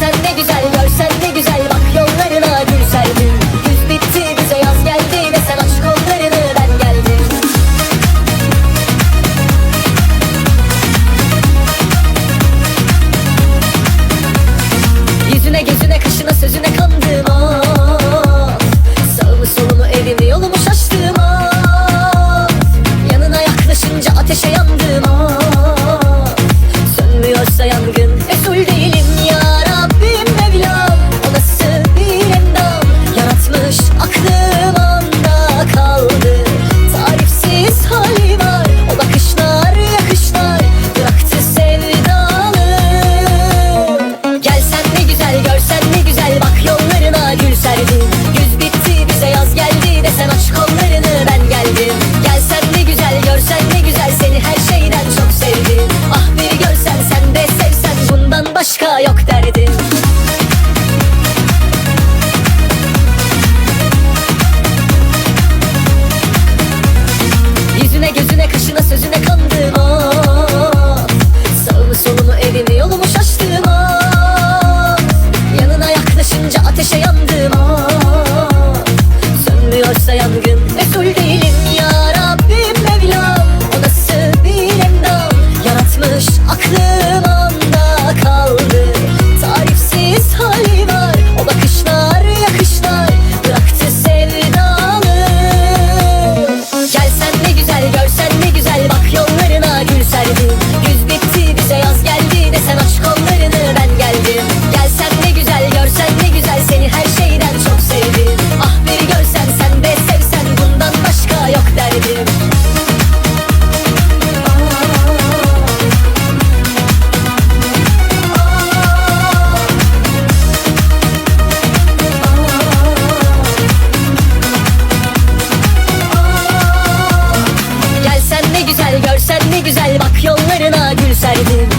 Görsen ne güzel, görsen ne güzel. Bak yollarına gül serdim Güz bitti bize yaz geldi. Ve sen aç kollarını ben geldim. Yüzüne gözüne kaşına sözüne kandım. Ah Sağımı solumu evimi yolumu şaştım. Ah Yanına yaklaşınca ateşe yandım. Ah Saçına gül serdim